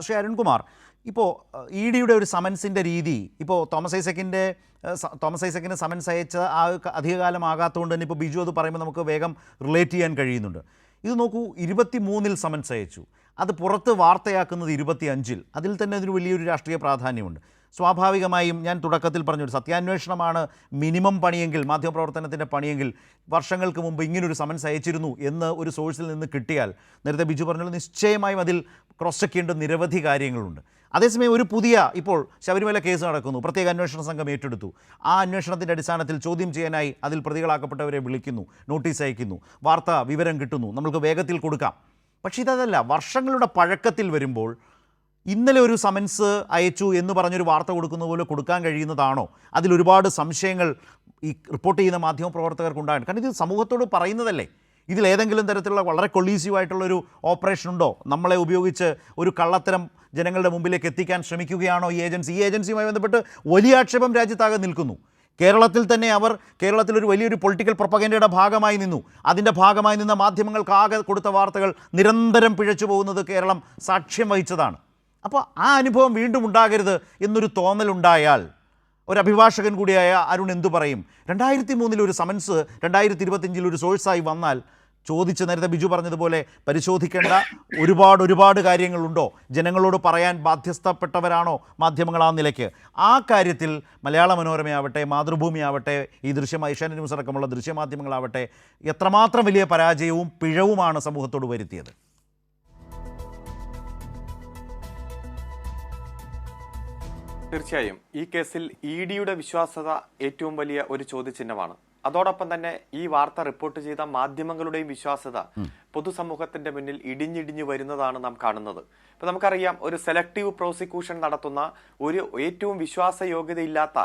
ശ്രീ അരുൺകുമാർ ഇപ്പോൾ ഇ ഡിയുടെ ഒരു സമൻസിന്റെ രീതി ഇപ്പോൾ തോമസ് ഐസക്കിന്റെ തോമസ് ഐസക്കിന് സമൻസ് അയച്ച ആ അധികകാലമാകാത്തതുകൊണ്ട് തന്നെ ഇപ്പോൾ ബിജു അത് പറയുമ്പോൾ നമുക്ക് വേഗം റിലേറ്റ് ചെയ്യാൻ കഴിയുന്നുണ്ട്. ഇത് നോക്കൂ ഇരുപത്തി മൂന്നിൽ സമൻസ് അയച്ചു. അത് പുറത്ത് വാർത്തയാക്കുന്നത് ഇരുപത്തി അഞ്ചിൽ അതിൽ തന്നെ അതിന് വലിയൊരു രാഷ്ട്രീയ പ്രാധാന്യമുണ്ട്. സ്വാഭാവികമായും ഞാൻ തുടക്കത്തിൽ പറഞ്ഞൊരു സത്യാന്വേഷണമാണ് മിനിമം പണിയെങ്കിൽ മാധ്യമപ്രവർത്തനത്തിന്റെ പണിയെങ്കിൽ വർഷങ്ങൾക്ക് മുമ്പ് ഇങ്ങനൊരു സമൻസ് അയച്ചിരുന്നു എന്ന് ഒരു സോഴ്സിൽ നിന്ന് കിട്ടിയാൽ നേരത്തെ ബിജു പറഞ്ഞാൽ നിശ്ചയമായും അതിൽ ക്രോസ് ചെക്ക് ചെയ്യേണ്ട നിരവധി കാര്യങ്ങളുണ്ട്. അതേസമയം ഒരു പുതിയ ഇപ്പോൾ ശബരിമല കേസ് നടക്കുന്നു പ്രത്യേക അന്വേഷണ സംഘം ഏറ്റെടുത്തു. ആ അന്വേഷണത്തിന്റെ അടിസ്ഥാനത്തിൽ ചോദ്യം ചെയ്യാനായി അതിൽ പ്രതികളാക്കപ്പെട്ടവരെ വിളിക്കുന്നു നോട്ടീസ് അയക്കുന്നു വാർത്ത വിവരം കിട്ടുന്നു നമുക്ക് വേഗത്തിൽ കൊടുക്കാം. പക്ഷേ ഇതല്ല വർഷങ്ങളുടെ പഴക്കത്തിൽ വരുമ്പോൾ ഇന്നലെ ഒരു സമൻസ് അയച്ചു എന്ന് പറഞ്ഞൊരു വാർത്ത കൊടുക്കുന്ന പോലെ കൊടുക്കാൻ കഴിയുന്നതാണോ? അതിലൊരുപാട് സംശയങ്ങൾ ഈ റിപ്പോർട്ട് ചെയ്യുന്ന മാധ്യമ ഉണ്ടാകും കാരണം ഇത് സമൂഹത്തോട് പറയുന്നതല്ലേ. ഇതിലേതെങ്കിലും തരത്തിലുള്ള വളരെ കൊളീസീവായിട്ടുള്ളൊരു ഓപ്പറേഷൻ ഉണ്ടോ? നമ്മളെ ഉപയോഗിച്ച് ഒരു കള്ളത്തരം ജനങ്ങളുടെ മുമ്പിലേക്ക് എത്തിക്കാൻ ശ്രമിക്കുകയാണോ ഈ ഏജൻസി ഈ ഏജൻസിയുമായി ബന്ധപ്പെട്ട് വലിയ ആക്ഷേപം രാജ്യത്താകെ നിൽക്കുന്നു. കേരളത്തിൽ തന്നെ അവർ കേരളത്തിൽ ഒരു വലിയൊരു പൊളിറ്റിക്കൽ പ്രൊപ്പഗൻഡയുടെ ഭാഗമായി നിന്നു. അതിന്റെ ഭാഗമായി നിന്ന മാധ്യമങ്ങൾക്ക് ആകെ കൊടുത്ത വാർത്തകൾ നിരന്തരം പിഴച്ചു പോകുന്നത് കേരളം സാക്ഷ്യം വഹിച്ചതാണ്. അപ്പോൾ ആ അനുഭവം വീണ്ടും ഉണ്ടാകരുത് എന്നൊരു തോന്നലുണ്ടായാൽ ഒരു അഭിഭാഷകൻ കൂടിയായ അരുൺ എന്തു പറയും? രണ്ടായിരത്തി മൂന്നിൽ ഒരു സമൻസ് രണ്ടായിരത്തി ഇരുപത്തിയഞ്ചിൽ ഒരു സോഴ്സായി വന്നാൽ ചോദിച്ച് നേരത്തെ ബിജു പറഞ്ഞതുപോലെ പരിശോധിക്കേണ്ട ഒരുപാട് ഒരുപാട് കാര്യങ്ങളുണ്ടോ? ജനങ്ങളോട് പറയാൻ ബാധ്യസ്ഥപ്പെട്ടവരാണോ മാധ്യമങ്ങൾ ആ നിലയ്ക്ക്? ആ കാര്യത്തിൽ മലയാള മനോരമയാവട്ടെ മാതൃഭൂമിയാവട്ടെ ഈ ദൃശ്യം ഏഷ്യാനെറ്റ് ന്യൂസ് അടക്കമുള്ള ദൃശ്യമാധ്യമങ്ങളാവട്ടെ എത്രമാത്രം വലിയ പരാജയവും പിഴവുമാണ് സമൂഹത്തോട് വരുത്തിയത്. തീർച്ചയായും. ഈ കേസിൽ ഇ ഡിയുടെ വിശ്വാസ്യത ഏറ്റവും വലിയ ഒരു ചോദ്യചിഹ്നമാണ്. അതോടൊപ്പം തന്നെ ഈ വാർത്ത റിപ്പോർട്ട് ചെയ്ത മാധ്യമങ്ങളുടെയും വിശ്വാസ്യത പൊതുസമൂഹത്തിന്റെ മുന്നിൽ ഇടിഞ്ഞിടിഞ്ഞു വരുന്നതാണ് നാം കാണുന്നത്. ഇപ്പൊ നമുക്കറിയാം ഒരു സെലക്ടീവ് പ്രോസിക്യൂഷൻ നടത്തുന്ന ഒരു ഏറ്റവും വിശ്വാസയോഗ്യതയില്ലാത്ത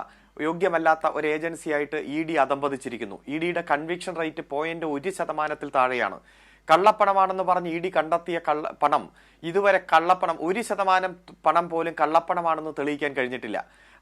യോഗ്യമല്ലാത്ത ഒരു ഏജൻസിയായിട്ട് ഇ ഡി അതമ്പതിച്ചിരിക്കുന്നു ഇ ഡിയുടെ കൺവിക്ഷൻ റേറ്റ് പോയിന്റ് ഒരു ശതമാനത്തിൽ താഴെയാണ്. കള്ളപ്പണമാണെന്ന് പറഞ്ഞ് ഇ ഡി കണ്ടെത്തിയ കള്ള പണം ഇതുവരെ കള്ളപ്പണം ഒരു ശതമാനം പണം പോലും കള്ളപ്പണമാണെന്ന് തെളിയിക്കാൻ കഴിഞ്ഞിട്ടില്ല.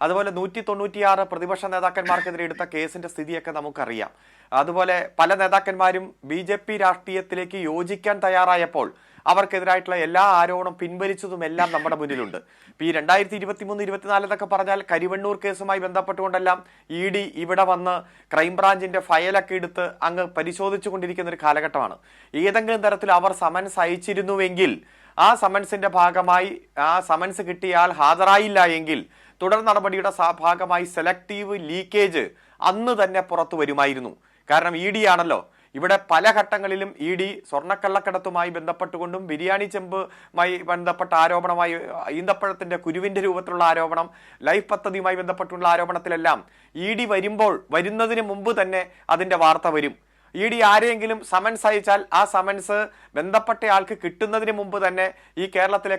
അതുപോലെ നൂറ്റി തൊണ്ണൂറ്റിയാറ് പ്രതിപക്ഷ നേതാക്കന്മാർക്കെതിരെ എടുത്ത കേസിന്റെ സ്ഥിതിയൊക്കെ നമുക്കറിയാം. അതുപോലെ പല നേതാക്കന്മാരും ബി ജെ പി രാഷ്ട്രീയത്തിലേക്ക് യോജിക്കാൻ തയ്യാറായപ്പോൾ അവർക്കെതിരായിട്ടുള്ള എല്ലാ ആരോപണം പിൻവലിച്ചതും എല്ലാം നമ്മുടെ മുന്നിലുണ്ട്. ഇപ്പൊ ഈ രണ്ടായിരത്തി ഇരുപത്തി മൂന്ന് ഇരുപത്തിനാല് എന്നൊക്കെ പറഞ്ഞാൽ കരിവണ്ണൂർ കേസുമായി ബന്ധപ്പെട്ടുകൊണ്ടെല്ലാം ഇ ഡി ഇവിടെ വന്ന് ക്രൈംബ്രാഞ്ചിന്റെ ഫയലൊക്കെ എടുത്ത് അങ്ങ് പരിശോധിച്ചു കൊണ്ടിരിക്കുന്ന ഒരു കാലഘട്ടമാണ്. ഏതെങ്കിലും തരത്തിൽ അവർ സമൻസ് അയച്ചിരുന്നുവെങ്കിൽ ആ സമൻസിന്റെ ഭാഗമായി ആ സമൻസ് കിട്ടിയ ആൾ ഹാജരായില്ല എങ്കിൽ തുടർ നടപടിയുടെ ഭാഗമായി സെലക്റ്റീവ് ലീക്കേജ് അന്ന് തന്നെ പുറത്തു വരുമായിരുന്നു. കാരണം ഇ ഡി ആണല്ലോ. ഇവിടെ പല ഘട്ടങ്ങളിലും ഇ ഡി സ്വർണക്കള്ളക്കടത്തുമായി ബന്ധപ്പെട്ടുകൊണ്ടും ബിരിയാണി ചെമ്പുമായി ബന്ധപ്പെട്ട ആരോപണമായി ഈന്തപ്പഴത്തിന്റെ കുരുവിന്റെ രൂപത്തിലുള്ള ആരോപണം ലൈഫ് പദ്ധതിയുമായി ബന്ധപ്പെട്ടുള്ള ആരോപണത്തിലെല്ലാം ഇ ഡി വരുമ്പോൾ വരുന്നതിന് മുമ്പ് തന്നെ അതിന്റെ വാർത്ത വരും. ഇ ഡി ആരെയെങ്കിലും സമൻസ് അയച്ചാൽ ആ സമൻസ് ബന്ധപ്പെട്ട ആൾക്ക് കിട്ടുന്നതിന് മുമ്പ് തന്നെ ഈ കേരളത്തിലെ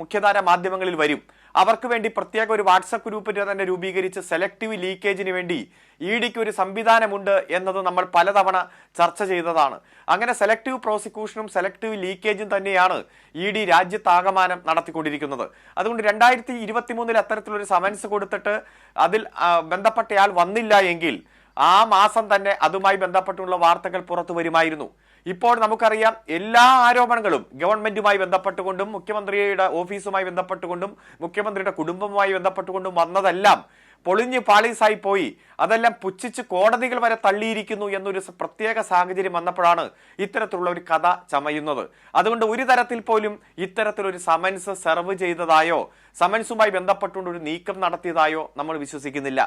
മുഖ്യധാര മാധ്യമങ്ങളിൽ വരും. അവർക്ക് വേണ്ടി പ്രത്യേക ഒരു വാട്സപ്പ് ഗ്രൂപ്പ് തന്നെ രൂപീകരിച്ച് സെലക്റ്റീവ് ലീക്കേജിന് വേണ്ടി ഇ ഡിക്ക് ഒരു സംവിധാനമുണ്ട് എന്നത് നമ്മൾ പലതവണ ചർച്ച ചെയ്തതാണ്. അങ്ങനെ സെലക്റ്റീവ് പ്രോസിക്യൂഷനും സെലക്റ്റീവ് ലീക്കേജും തന്നെയാണ് ഇ ഡി രാജ്യത്താകമാനം നടത്തിക്കൊണ്ടിരിക്കുന്നത്. അതുകൊണ്ട് രണ്ടായിരത്തി ഇരുപത്തി മൂന്നിൽ അത്തരത്തിലൊരു സമൻസ് കൊടുത്തിട്ട് അതിൽ ബന്ധപ്പെട്ടയാൾ വന്നില്ല എങ്കിൽ ആ മാസം തന്നെ അതുമായി ബന്ധപ്പെട്ടുള്ള വാർത്തകൾ പുറത്തു വരുമായിരുന്നു. ഇപ്പോൾ നമുക്കറിയാം എല്ലാ ആരോപണങ്ങളും ഗവൺമെന്റുമായി ബന്ധപ്പെട്ടുകൊണ്ടും മുഖ്യമന്ത്രിയുടെ ഓഫീസുമായി ബന്ധപ്പെട്ടുകൊണ്ടും മുഖ്യമന്ത്രിയുടെ കുടുംബവുമായി ബന്ധപ്പെട്ടുകൊണ്ടും വന്നതെല്ലാം പൊളിഞ്ഞ് പാളീസായി പോയി. അതെല്ലാം പുച്ഛിച്ച് കോടതികൾ വരെ തള്ളിയിരിക്കുന്നു എന്നൊരു പ്രത്യേക സാഹചര്യം വന്നപ്പോഴാണ് ഇത്തരത്തിലുള്ള ഒരു കഥ ചമയുന്നത്. അതുകൊണ്ട് ഒരു തരത്തിൽ പോലും ഇത്തരത്തിലൊരു സമൻസ് സെർവ് ചെയ്തതായോ സമൻസുമായി ബന്ധപ്പെട്ടുകൊണ്ട് ഒരു നീക്കം നടത്തിയതായോ നമ്മൾ വിശ്വസിക്കുന്നില്ല.